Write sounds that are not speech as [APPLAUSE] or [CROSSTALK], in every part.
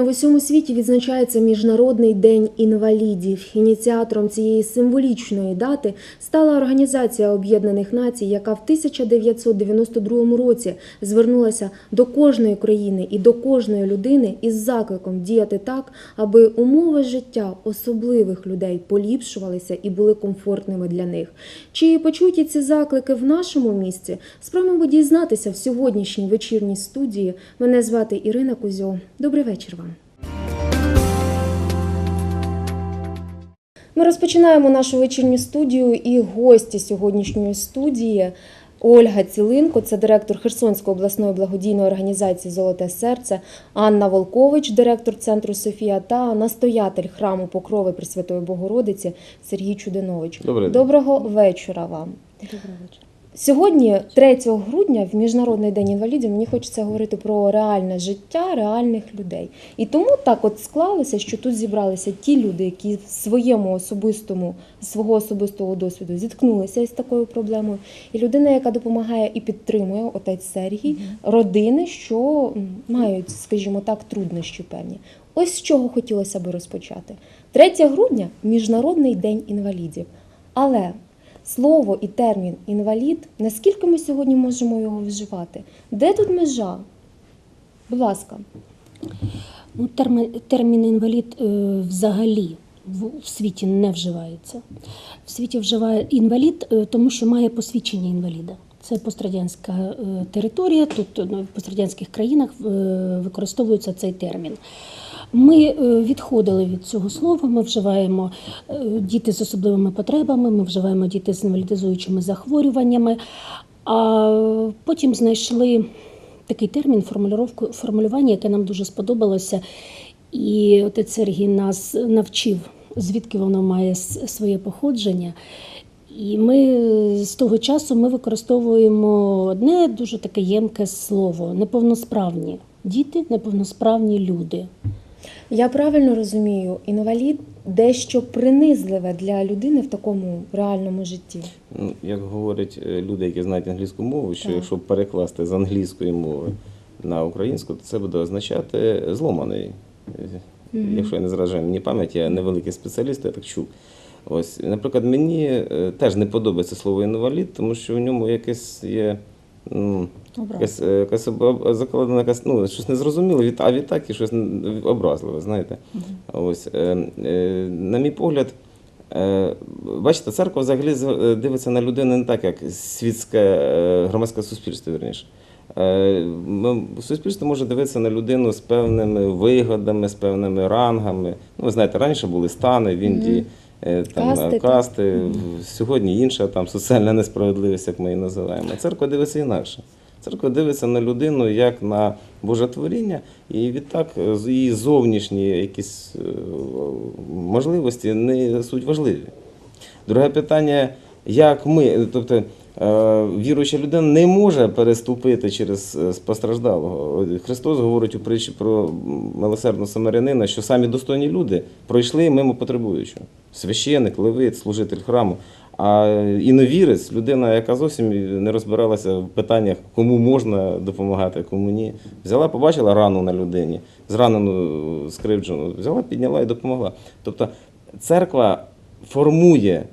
грудня в усьому світі відзначається Міжнародний день інвалідів. Ініціатором цієї символічної дати стала Організація Об'єднаних Націй, яка в 1992 році звернулася до кожної країни і до кожної людини із закликом діяти так, аби умови життя особливих людей поліпшувалися і були комфортними для них. Чи почуті ці заклики в нашому місті? Спробуємо дізнатися в сьогоднішній вечірній студії. Мене звати Ірина Кузьо. Добрий вечір вам. Ми розпочинаємо нашу вечірню студію і гості сьогоднішньої студії. Ольга Цілинко, це директор Херсонської обласної благодійної організації Золоте серце, Анна Волкович, директор центру Софія та настоятель храму Покрови Пресвятої Богородиці Сергій Чудинович. Добрий день. Доброго вечора вам. Доброго вечора. Сьогодні, 3 грудня, в Міжнародний день інвалідів, мені хочеться говорити про реальне життя реальних людей. І тому так от склалося, що тут зібралися ті люди, які в своєму особистому свого особистого досвіду зіткнулися із такою проблемою. І людина, яка допомагає і підтримує отець Сергій, родини, що мають, скажімо так, труднощі певні. Ось з чого хотілося би розпочати. 3 грудня Міжнародний день інвалідів. Але слово і термін інвалід, наскільки ми сьогодні можемо його вживати? Де тут межа? Будь ласка. Ну, термін, термін інвалід е, взагалі в, світі не вживається. В світі вживає інвалід, е, тому що має посвідчення інваліда. Це пострадянська е, територія, тут е, в пострадянських країнах використовується цей термін. Ми е, відходили від цього слова, ми вживаємо е, діти з особливими потребами, ми вживаємо діти з інвалідизуючими захворюваннями, а потім знайшли такий термін, формулювання, формулювання, яке нам дуже сподобалося. І отець Сергій нас навчив, звідки воно має своє походження. І ми з того часу ми використовуємо одне дуже таке ємке слово неповносправні діти, неповносправні люди. Я правильно розумію, інвалід дещо принизливе для людини в такому реальному житті. Ну, Як говорять е, люди, які знають англійську мову, що Так. якщо перекласти з англійської мови на українську, то це буде означати зломаний. Е, Якщо я не зражаю мені пам'ять, я невеликий спеціаліст, я так чув. Ось, наприклад, мені е, теж не подобається слово інвалід, тому що в ньому якесь є. М, Якась, е, якась об- закладена якась, ну, щось незрозуміле, від, а відтак і щось образливе, знаєте. Ось, е, е, на мій погляд, е, бачите, церква взагалі з- е, дивиться на людину не так, як світське е, громадське суспільство, вірніше. Е, Суспільство може дивитися на людину з певними вигодами, з певними рангами. Ну, ви знаєте, раніше були стани в Індії, там, Касти, касти, так. сьогодні інша там соціальна несправедливість, як ми її називаємо. Церква дивиться інакше. Церква дивиться на людину як на Божетворіння, і відтак е, її зовнішні якісь е, можливості не суть важливі. Друге питання, як ми, тобто е, віруюча людина не може переступити через е, постраждалого. Христос говорить у притчі про милосердного самарянина, що самі достойні люди пройшли мимо потребуючого. Священик, левит, служитель храму. А іновірець, людина, яка зовсім не розбиралася в питаннях, кому можна допомагати, кому ні. Взяла, побачила рану на людині, зранену, скривджену, взяла, підняла і допомогла. Тобто церква формує е,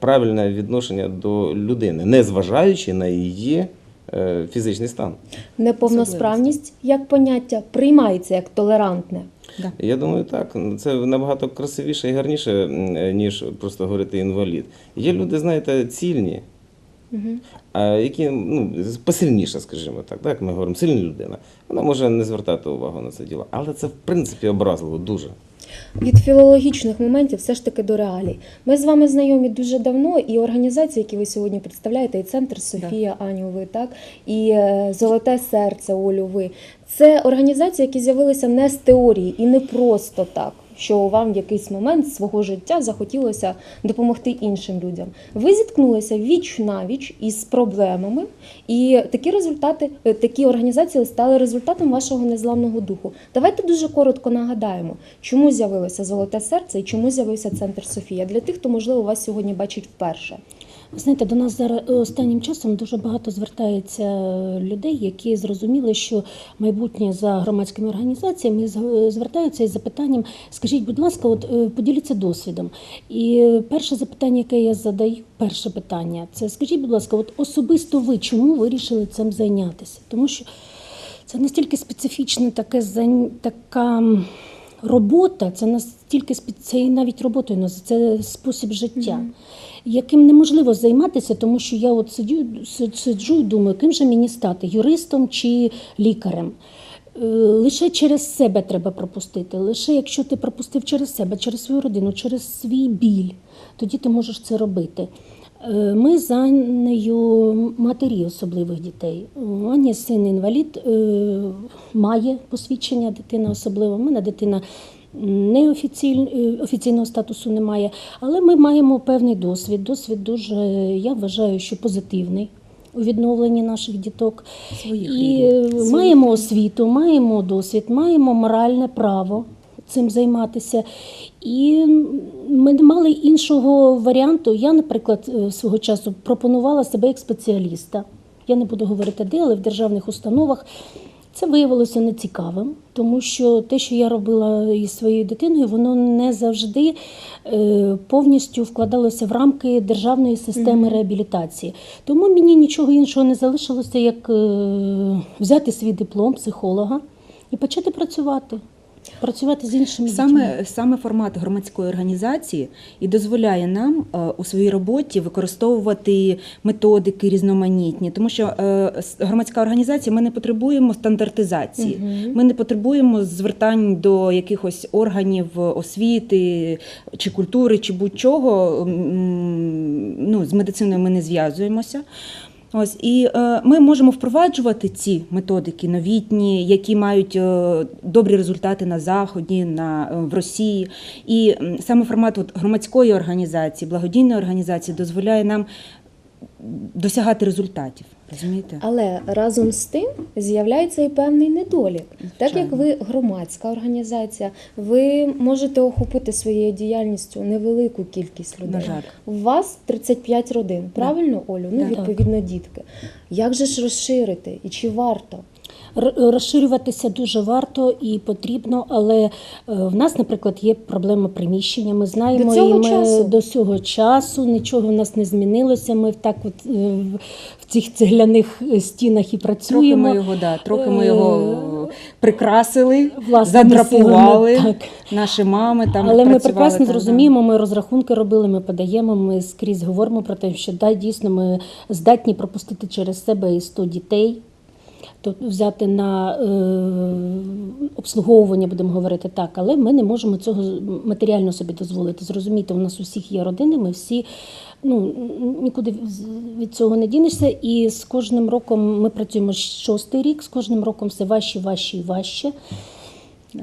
правильне відношення до людини, не зважаючи на її е, фізичний стан. Неповносправність як поняття приймається як толерантне. Я думаю, так. Це набагато красивіше і гарніше, е, ніж просто говорити інвалід. Є люди, знаєте, цільні, а які ну, посильніше, скажімо так, так, як ми говоримо, сильна людина. Вона може не звертати увагу на це діло. Але це, в принципі, образливо дуже. Від філологічних моментів все ж таки до реалій. Ми з вами знайомі дуже давно, і організації, які ви сьогодні представляєте, і центр Софія Аню, ви так, і е, Золоте серце Олю. Ви це організації, які з'явилися не з теорії і не просто так. Що вам в якийсь момент свого життя захотілося допомогти іншим людям. Ви зіткнулися віч на віч із проблемами, і такі результати, е, такі організації стали результатом вашого незламного духу. Давайте дуже коротко нагадаємо, чому з'явилося Золоте серце і чому з'явився центр Софія для тих, хто можливо вас сьогодні бачить вперше. Ви знаєте, до нас зараз е, останнім часом дуже багато звертається людей, які зрозуміли, що майбутнє за громадськими організаціями звертаються із запитанням: скажіть, будь ласка, от е, поділіться досвідом. І е, перше запитання, яке я задаю, перше питання, це скажіть, будь ласка, от особисто ви чому вирішили цим зайнятися? Тому що це настільки специфічна таке така робота, це настільки це і навіть роботою називається, це спосіб життя, яким неможливо займатися, тому що я от сидю, сиджу і думаю, ким же мені стати юристом чи лікарем. Е, Лише через себе треба пропустити. Лише якщо ти пропустив через себе, через свою родину, через свій біль, тоді ти можеш це робити. Е, Ми за нею матері особливих дітей. Ані син інвалід е, має посвідчення дитина особливо. У мене дитина неофіційно офіційного статусу немає, але ми маємо певний досвід. Досвід дуже, я вважаю, що позитивний у відновленні наших діток. Своїх І е, маємо освіту, маємо досвід, маємо моральне право цим займатися. І ми не мали іншого варіанту. Я, наприклад, е, свого часу пропонувала себе як спеціаліста. Я не буду говорити де, але в державних установах. Це виявилося нецікавим, тому що те, що я робила із своєю дитиною, воно не завжди е, повністю вкладалося в рамки державної системи реабілітації. Тому мені нічого іншого не залишилося, як е, взяти свій диплом психолога і почати працювати. Працювати з іншими дітьми. Саме, саме формат громадської організації і дозволяє нам е, у своїй роботі використовувати методики різноманітні, тому що е, громадська організація ми не потребуємо стандартизації, ми не потребуємо звертань до якихось органів освіти чи культури, чи будь-чого. Ну, з медициною ми не зв'язуємося. Ось і е, ми можемо впроваджувати ці методики новітні, які мають е, добрі результати на заході, на е, в Росії. І саме формат от, громадської організації, благодійної організації дозволяє нам досягати результатів. Розумієте? Але разом з тим з'являється і певний недолік. Так як ви громадська організація, ви можете охопити своєю діяльністю невелику кількість людей. На жаль. У вас 35 родин, правильно, Олю? Ну, Да. відповідно, дітки. Як же ж розширити і чи варто? Розширюватися дуже варто і потрібно, але е, в нас, наприклад, є проблема приміщення. Ми знаємо, До і ми часу? до цього часу нічого в нас не змінилося. Ми так от е, в- цих цегляних е, стінах і Трохи працюємо. ми його, да, трохи ми його прикрасили, власними задрапували. силами, Наші мами там Але ми прекрасно там, зрозуміємо, ми розрахунки робили, ми подаємо, ми скрізь говоримо про те, що да, дійсно ми здатні пропустити через себе і 100 дітей. Тобто взяти на е, обслуговування, будемо говорити так, але ми не можемо цього матеріально собі дозволити. Зрозуміти, у нас усіх є родини, ми всі ну, нікуди від цього не дінешся. І з кожним роком ми працюємо шостий рік, з кожним роком все важче, важче і важче.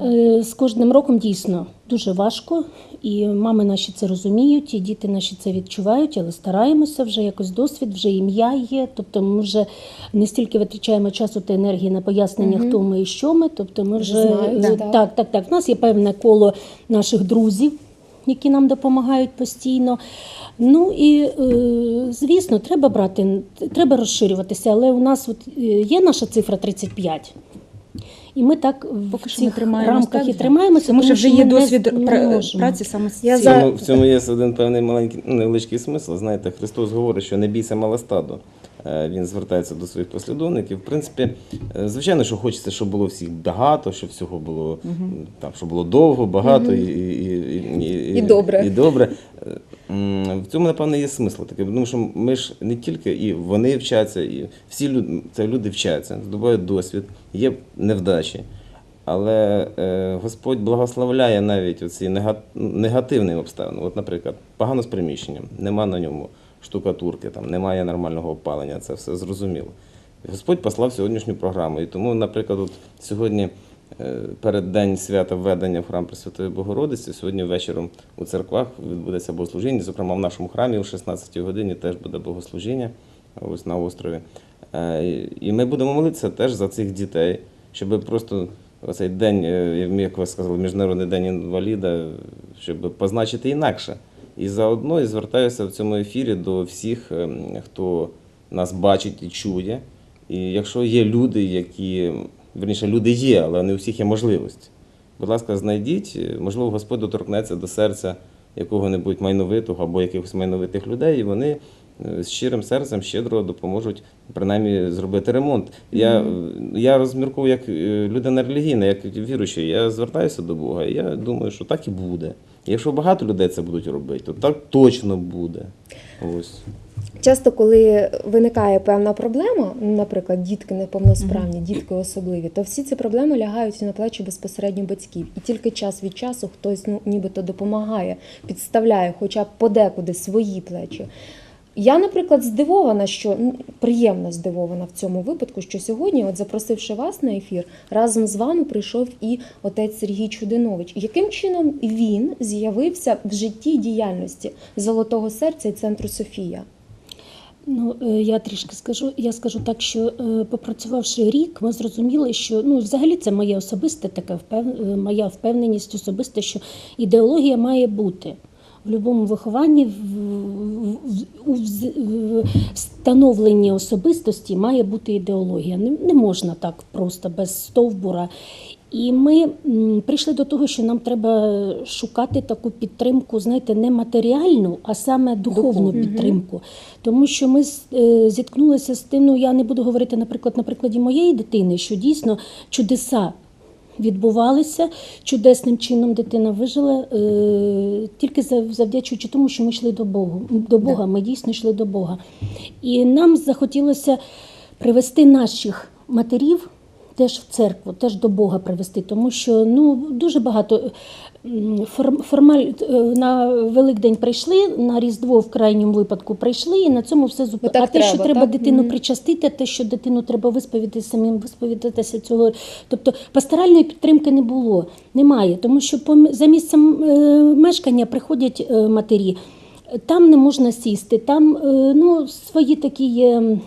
Е, З кожним роком дійсно дуже важко, і мами наші це розуміють, і діти наші це відчувають, але стараємося вже якось досвід, вже ім'я є. Тобто ми вже не стільки витрачаємо часу та енергії на пояснення, хто ми і що ми. Тобто ми Вже знають, е, так. так, так, так. В нас є певне коло наших друзів, які нам допомагають постійно. Ну і е, звісно, треба брати, треба розширюватися, але у нас от є наша цифра 35. І ми так Поки в що ми цих рамках так, і тримаємося, Тому що вже є не- досвід праці саме з В цим. за- цьому, в цьому є один певний маленький ну, невеличкий смисл. Знаєте, Христос говорить, що не бійся мало стадо. Е, Він звертається до своїх послідовників. В принципі, е, звичайно, що хочеться, щоб було всіх багато, щоб всього було там, щоб було довго, багато і, і, і, і, І добре. І добре. В цьому, напевно, є смисл такий, тому що ми ж не тільки і вони вчаться, і всі люди, це люди вчаться, здобувають досвід, є невдачі. Але е, Господь благословляє навіть оці нега- негативні обставини. От, наприклад, погано з приміщенням, нема на ньому штукатурки, там, немає нормального опалення, це все зрозуміло. Господь послав сьогоднішню програму. І тому, наприклад, от сьогодні, перед день свята введення в храм Пресвятої Богородиці, сьогодні вечором у церквах відбудеться богослужіння. Зокрема, в нашому храмі о 16-й годині теж буде богослужіння ось на острові. Е, І ми будемо молитися теж за цих дітей, щоб просто оцей день, е, як ви сказали, Міжнародний день інваліда, щоб позначити інакше. І заодно і звертаюся в цьому ефірі до всіх, хто нас бачить і чує. І якщо є люди, які, верніше, люди є, але не у всіх є можливості. Будь ласка, знайдіть, е, можливо, Господь доторкнеться до серця якого-небудь майновитого або якихось майновитих людей, і вони е, з щирим серцем щедро допоможуть принаймні зробити ремонт. Я, е, я розмірковую як людина релігійна, як віруючий, я звертаюся до Бога, і я думаю, що так і буде. Якщо багато людей це будуть робити, то так точно буде. Ось. Часто, коли виникає певна проблема, ну, наприклад, дітки неповносправні, дітки особливі, то всі ці проблеми лягають на плечі безпосередньо батьків. І тільки час від часу хтось ну, нібито допомагає, підставляє хоча б подекуди свої плечі. Я, наприклад, здивована, що ну, приємно здивована в цьому випадку, що сьогодні, от запросивши вас на ефір, разом з вами прийшов і отець Сергій Чудинович. Яким чином він з'явився в житті діяльності Золотого серця і центру Софія? Ну, е, я трішки скажу. Я скажу так, що е, попрацювавши рік, ми зрозуміли, що ну, взагалі це моє особисте таке е, моя впевненість особиста, що ідеологія має бути. В будь-якому вихованні, у вз- в становленні особистості має бути ідеологія. Не, можна так просто без стовбура. І ми прийшли до того, що нам треба шукати таку підтримку, знаєте, не матеріальну, а саме духовну підтримку. Тому що ми е, зіткнулися з тим, ну я не буду говорити, наприклад, на прикладі моєї дитини, що дійсно чудеса відбувалися, чудесним чином дитина вижила, е, тільки зав- завдячуючи тому, що ми йшли до Бога. До Бога, ми дійсно йшли до Бога. І нам захотілося привести наших матерів. Теж в церкву, теж до Бога привести, тому що ну дуже багато формаль е, на Великдень прийшли, на Різдво в крайньому випадку прийшли, і на цьому все зупинилося. так А те, що треба, треба так? дитину причастити, те, що дитину треба висповідати самим висповідатися цього. Тобто пасторальної підтримки не було, немає, тому що за місцем е, мешкання приходять е, матері. Там не можна сісти, там ну, свої такі є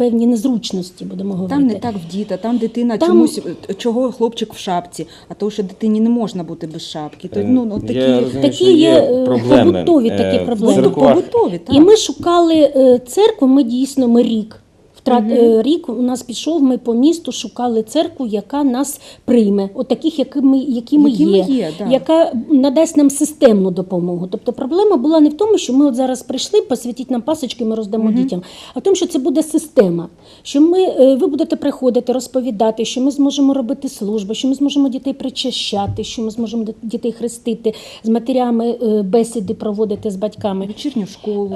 певні незручності, будемо говорити. Там не так вдіта, там дитина Там- чомусь е, чого хлопчик в шапці, а то, що дитині не можна бути без шапки. То, Е, ну, ну, такі, я розумію, такі що є, е, проблеми, побутові такі проблеми. побутові, так. І ми шукали церкву. Ми дійсно ми рік. Втрат е, рік у нас пішов. Ми по місту шукали церкву, яка нас прийме, от таких, які ми, які ми Які ми є, є, да. яка надасть нам системну допомогу. Тобто проблема була не в тому, що ми от зараз прийшли, посвятіть нам пасочки, ми роздамо дітям, а в тому, що це буде система. Що ми е, ви будете приходити, розповідати, що ми зможемо робити служби, що ми зможемо дітей причащати, що ми зможемо дітей хрестити з матерями, е, бесіди проводити з батьками. вечірню школу.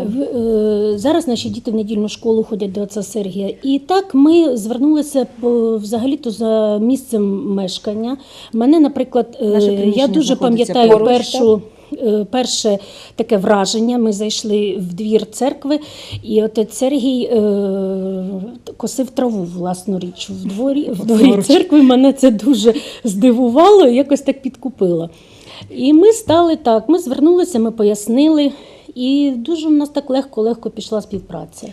Зараз наші діти в недільну школу ходять до отця Сергія. І так ми звернулися взагалі-то за місцем мешкання. Мене, наприклад, е, я дуже пам'ятаю поруч, першу. е, Перше таке враження. Ми зайшли в двір церкви, і отець Сергій е, косив траву власноруч в дворі в дворі церкви. Мене це дуже здивувало, якось так підкупило. І ми стали так. Ми звернулися, ми пояснили, і дуже у нас так легко-легко пішла співпраця.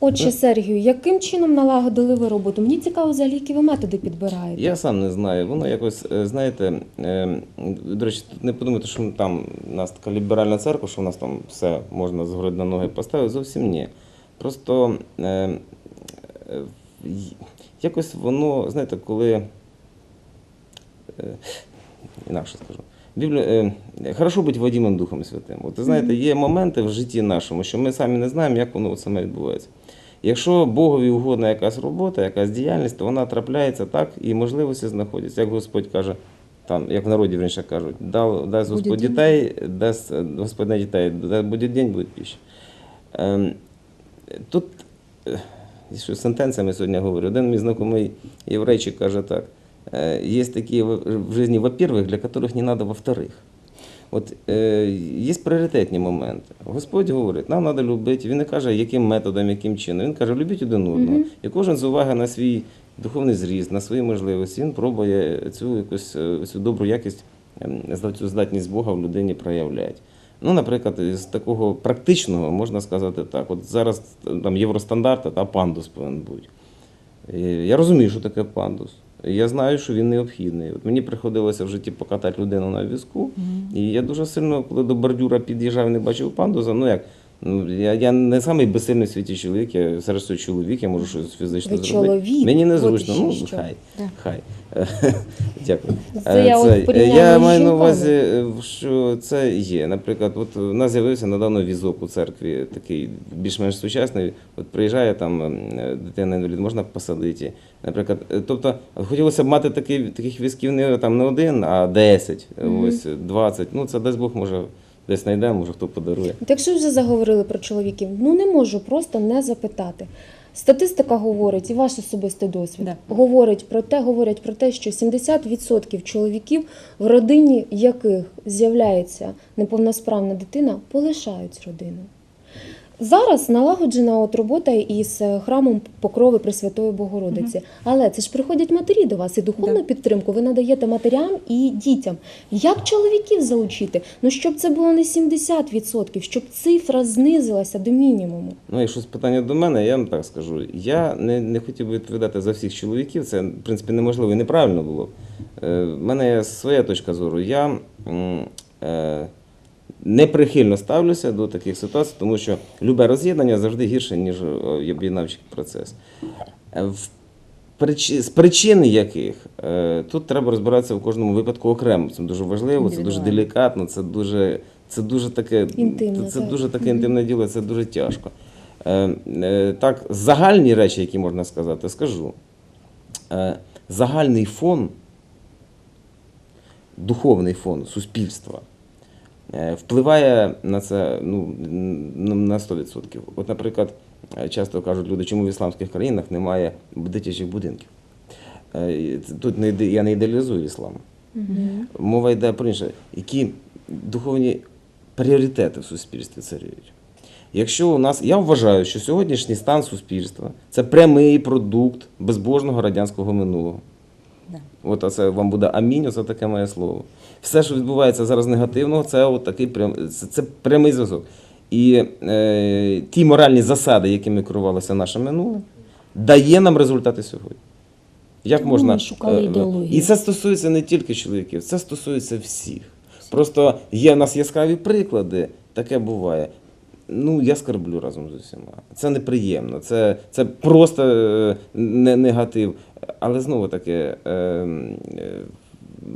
Отже, Сергію, яким чином налагодили ви роботу? Мені цікаво, взагалі, які ви методи підбираєте. Я сам не знаю. Воно якось, е, знаєте, е, до речі, тут не подумайте, що ми там у нас така ліберальна церква, що в нас там все можна згори на ноги поставити. Зовсім ні. Просто е, е, й- якось воно, знаєте, коли. Е, інакше скажу. Біблія, е, хорошо бути Вадімом Духом Святим. От ви знаєте, є моменти в житті нашому, що ми самі не знаємо, як воно от саме відбувається. Якщо Богові угодна якась робота, якась діяльність, то вона трапляється так і можливості знаходяться. Як Господь каже, там, як в народі раніше кажуть, дав, дасть Буде Господь день. дітей, дасть е, Господь на дітей, дасть буде день, буде піща. Ем, тут, е, що з сентенціями сьогодні говорю, один мій знайомий єврейчик каже так, е, є такі в в житті, во-первых, для которых не надо во-вторых. От е, є пріоритетні моменти. Господь говорить, нам треба любити. Він не каже, яким методом, яким чином. Він каже, любіть один одного. І кожен з уваги на свій духовний зріст, на свої можливості, він пробує цю якусь е, цю добру якість, ем, цю здатність Бога в людині проявляти. Ну, наприклад, з такого практичного можна сказати так: от зараз там євростандарти та пандус повинен бути. Е, Я розумію, що таке пандус. Я знаю, що він необхідний. От мені приходилося в житті покатати людину на візку, і я дуже сильно, коли до бордюра під'їжджав і не бачив пандуса, ну як. Ну, я, я не самий безсильний в світі чоловік, я серед всього чоловік, я можу щось фізично Ви зробити. чоловік, Мені от незручно, ще ну що. хай. Так. Хай. [LAUGHS] Дякую. Це я от Це- порівняю я з маю на жінками. увазі, е, що це є. Наприклад, от у нас з'явився недавно візок у церкві, такий більш-менш сучасний. От приїжджає там е, дитина інвалід, можна посадити. Наприклад, е, тобто хотілося б мати такий, таких візків не там не один, а 10, е, Мгм. ось 20. Ну це дасть Бог може десь знайдемо, може хто подарує. От Якщо вже заговорили про чоловіків, ну не можу просто не запитати. Статистика говорить, і ваш особистий досвід Да. говорить про те, говорять про те, що 70% чоловіків, в родині яких з'являється неповносправна дитина, полишають родину. Зараз налагоджена от робота із е, храмом Покрови Пресвятої Богородиці. Але це ж приходять матері до вас, і духовну Да. підтримку ви надаєте матерям і дітям. Як чоловіків залучити? Ну щоб це було не 70%, щоб цифра знизилася до мінімуму. Ну, якщо з питання до мене, я вам так скажу. Я не, не хотів би відповідати за всіх чоловіків, це в принципі неможливо і неправильно було. б. Е, в мене є своя точка зору. Я е, неприхильно ставлюся до таких ситуацій, тому що любе роз'єднання завжди гірше, ніж е, об'єднавчий процес. Е, З причин яких е, тут треба розбиратися в кожному випадку окремо. Це дуже важливо, це дуже делікатно, це дуже, це дуже таке Інтимне, це так. дуже таке інтимне діло, це дуже тяжко. Так, загальні речі, які можна сказати, скажу. Загальний фон, духовний фон суспільства впливає на це ну, на 100%. От, наприклад, е, часто кажуть люди, чому в ісламських країнах немає дитячих будинків. Е, Тут не я не ідеалізую іслам. Мова йде про інше. Які духовні пріоритети в суспільстві царюють? Якщо у нас, я вважаю, що сьогоднішній стан суспільства це прямий продукт безбожного радянського минулого. От оце вам буде амінь, оце таке моє слово. Все, що відбувається зараз негативного, це от такий прям, це, це прямий зв'язок. І е, ті моральні засади, якими керувалося наше минуле, дає нам результати сьогодні. Як Тому можна ми шукали е, ідеологію. І це стосується не тільки чоловіків, це стосується всіх. Просто є в нас яскраві приклади, таке буває. Ну, я скарблю разом з усіма. Це неприємно, це, це просто е, не, негатив. Але знову таки, е, е,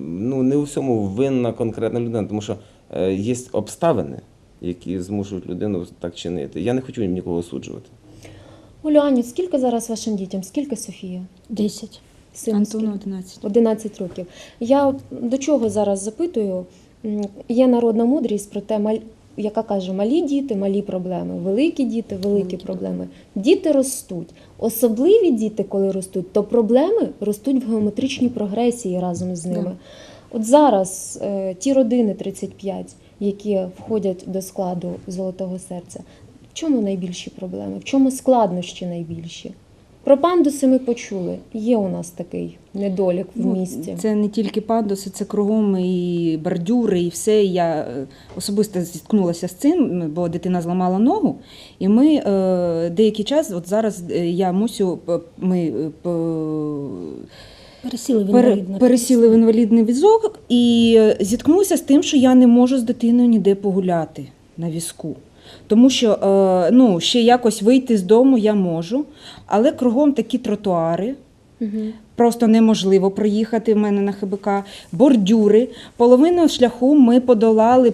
ну, не у всьому винна конкретна людина, тому що е, є обставини, які змушують людину так чинити. Я не хочу нікого осуджувати. Олю Аню, скільки зараз вашим дітям? Скільки Софія? 10. Сину Антону 11. 11 років. Я до чого зараз запитую? Є народна мудрість про те, яка каже, малі діти, малі проблеми, великі діти, великі проблеми. Діти ростуть. Особливі діти, коли ростуть, то проблеми ростуть в геометричній прогресії разом з ними. От зараз е, ті родини 35, які входять до складу золотого серця, в чому найбільші проблеми? В чому складнощі найбільші? Про пандуси ми почули. Є у нас такий недолік в Ну, місті. Це не тільки пандуси, це кругом і бордюри, і все. Я е, особисто зіткнулася з цим, бо дитина зламала ногу. І ми е, деякий час, от зараз е, я мусю, ми Пересіли в інвалідне пересіли в інвалідний візок і зіткнулася з тим, що я не можу з дитиною ніде погуляти на візку. Тому що е, ну, ще якось вийти з дому я можу, але кругом такі тротуари, Угу. Просто неможливо проїхати в мене на ХБК, бордюри. Половину шляху ми подолали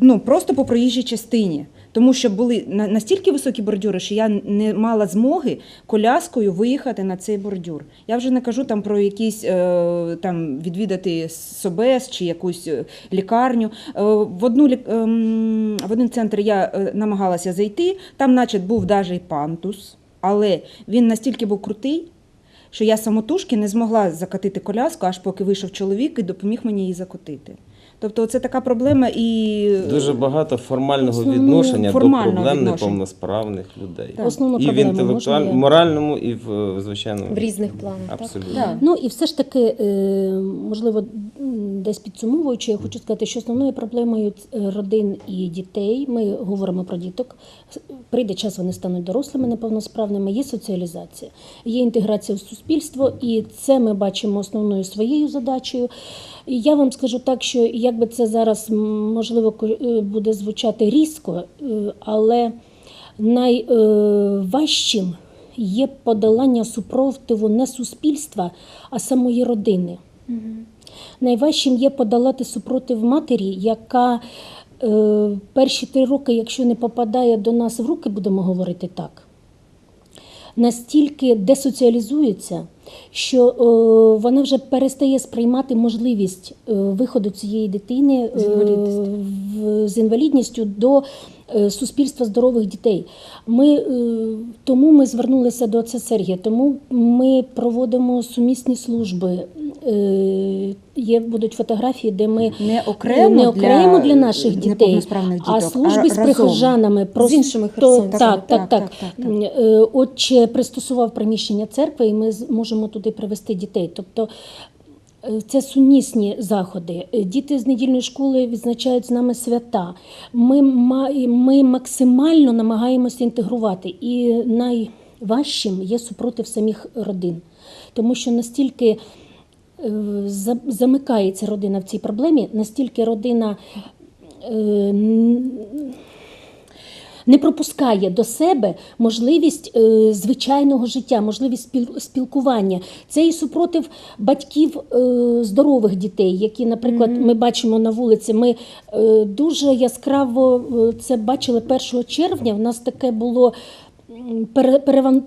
ну, просто по проїжджій частині. Тому що були настільки високі бордюри, що я не мала змоги коляскою виїхати на цей бордюр. Я вже не кажу там про якісь е, там відвідати СОБЕС чи якусь е, лікарню. Е, в, одну, ем, в один центр я намагалася зайти, там, наче, був навіть пантус, але він настільки був крутий що я самотужки не змогла закотити коляску, аж поки вийшов чоловік і допоміг мені її закотити. Тобто це така проблема і Дуже багато формального Основну відношення формального до проблем відношення. неповносправних людей. Так. Основну І в інтелектуальному, можна моральному, і в звичайному. В різних планах. Так? Абсолютно. Да. Ну і все ж таки, е, можливо, десь підсумовуючи, я хочу сказати, що основною проблемою е, родин і дітей, ми говоримо про діток, прийде час, вони стануть дорослими, неповносправними, є соціалізація, є інтеграція в суспільство, і це ми бачимо основною своєю задачею. Я вам скажу так, що якби це зараз можливо е, буде звучати різко, е, але найважчим є подолання супротиву не суспільства, а самої родини. Найважчим є подолати супротив матері, яка е, перші три роки, якщо не попадає до нас в руки, будемо говорити так, настільки десоціалізується, що е, вона вже перестає сприймати можливість е, виходу цієї дитини З е, інвалідністю. в- з інвалідністю до суспільства здорових дітей. Ми, е, тому ми звернулися до отця Сергія, тому ми проводимо сумісні служби. Е, Є будуть фотографії, де ми Не окремо, не окремо для, для наших дітей, неповносправних а діток, служби з разом. прихожанами З іншими Просто- херсонцями. Так, так, так. Так, так, так, Е, Отче пристосував приміщення церкви, і ми можемо туди привезти дітей. Тобто е, це сумісні заходи. Е, Діти з недільної школи відзначають з нами свята. Ми, ми максимально намагаємося інтегрувати. І найважчим є супротив самих родин, тому що настільки е, замикається родина в цій проблемі, настільки родина. Не пропускає до себе можливість е, звичайного життя, можливість спіл- спілкування. Це і супротив батьків е, здорових дітей, які, наприклад, ми бачимо на вулиці. Ми е, дуже яскраво е, це бачили 1 червня. У нас таке було.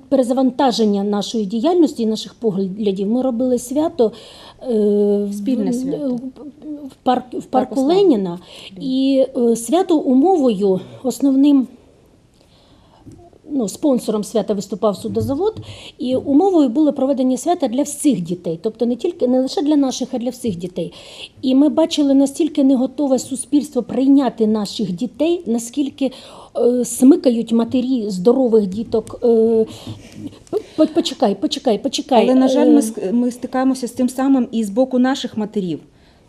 Перезавантаження нашої діяльності і наших поглядів. Ми робили свято е, Спільне свято. в парк в парку. Леніна. І е, свято умовою основним. Ну, спонсором свята виступав судозавод, і умовою було проведення свята для всіх дітей, тобто не тільки не лише для наших, а для всіх дітей. І ми бачили настільки не готове суспільство прийняти наших дітей, наскільки е, смикають матері здорових діток. Е, почекай, почекай, почекай. Але, на жаль, Е, ми, ск- ми стикаємося з тим самим і з боку наших матерів.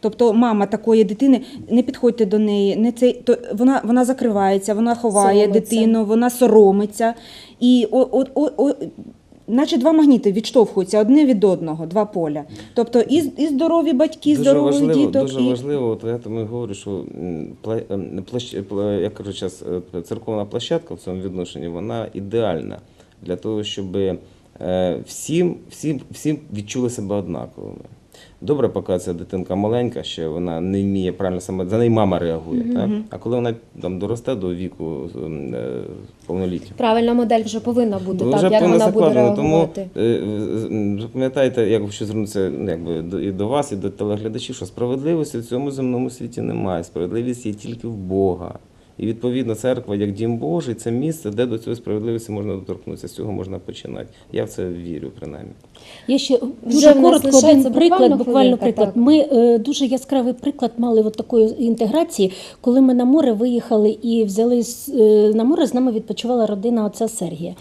Тобто мама такої дитини, не підходьте до неї, не цей, то вона, вона закривається, вона ховає Соромиться. дитину, вона соромиться. І о, о, о, о, наче два магніти відштовхуються одне від одного, два поля. Тобто і, і здорові батьки, Дуже здорових важливо, діток. дуже і... важливо, от я тому і говорю, що м, пла- ем, площ, пла- я кажу зараз, церковна площадка в цьому відношенні, вона ідеальна для того, щоб е, всім, всім, всім відчули себе однаковими. Добре, поки ця дитинка маленька, ще вона не вміє правильно саме, за неї мама реагує. Так? А коли вона там доросте до віку е, повноліття, Правильна модель вже повинна бути, ви так, як вона буде закладено, тому реагувати. е, запам'ятайте, як що звернутися ну, якби, до, і до вас, і до телеглядачів, що справедливості в цьому земному світі немає. Справедливість є тільки в Бога. І відповідно церква, як дім Божий, це місце, де до цієї справедливості можна доторкнутися. З цього можна починати. Я в це вірю, принаймні. Я ще дуже коротко один приклад, буквально буквально приклад. так. Ми е, дуже яскравий приклад мали от такої інтеграції, коли ми на море виїхали і взяли з- е, на море, з нами відпочивала родина отця Сергія.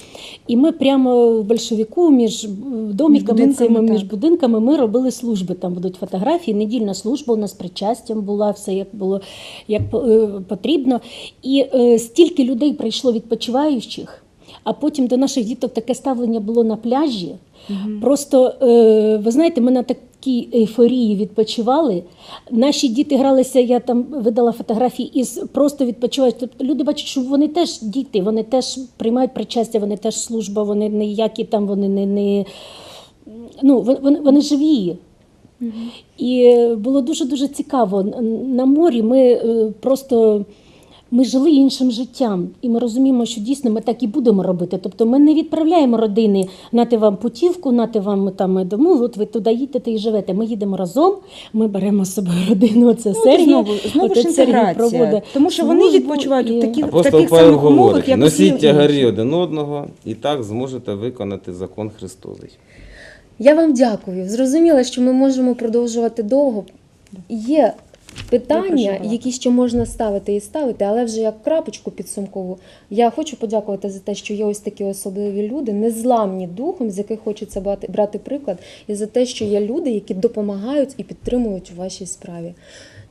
І ми прямо в большевіку між доміками, будинками, цими, між будинками ми робили служби. Там будуть фотографії, недільна служба у нас причастям була, все як було як е, потрібно. І е, стільки людей прийшло відпочиваючих. А потім до наших діток таке ставлення було на пляжі. Просто е, ви знаєте, ми на такій ейфорії відпочивали. Наші діти гралися, я там видала фотографії із просто відпочивають. Тобто люди бачать, що вони теж діти, вони теж приймають причастя, вони теж служба, вони ніякі там, вони не, не ну, вони, вони- живі. І е, було дуже дуже цікаво. На морі ми е, просто ми жили іншим життям, і ми розуміємо, що дійсно ми так і будемо робити. Тобто ми не відправляємо родини нати вам путівку, нати вам там дому. От ви туди їдете і живете. Ми їдемо разом. Ми беремо з собою родину. Це Ну, Сергій. знову, знову ж інтеграція. проводить Тому що вони відпочивають і- у такі- в таких самих умовах, як носіть тягарі інші. один одного, і так зможете виконати закон Христовий. Я вам дякую. Зрозуміла, що ми можемо продовжувати довго. Є питання, які ще можна ставити і ставити, але вже як крапочку підсумкову. Я хочу подякувати за те, що є ось такі особливі люди, незламні духом, з яких хочеться брати, брати приклад, і за те, що є люди, які допомагають і підтримують у вашій справі.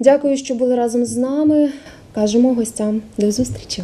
Дякую, що були разом з нами. Кажемо гостям до зустрічі.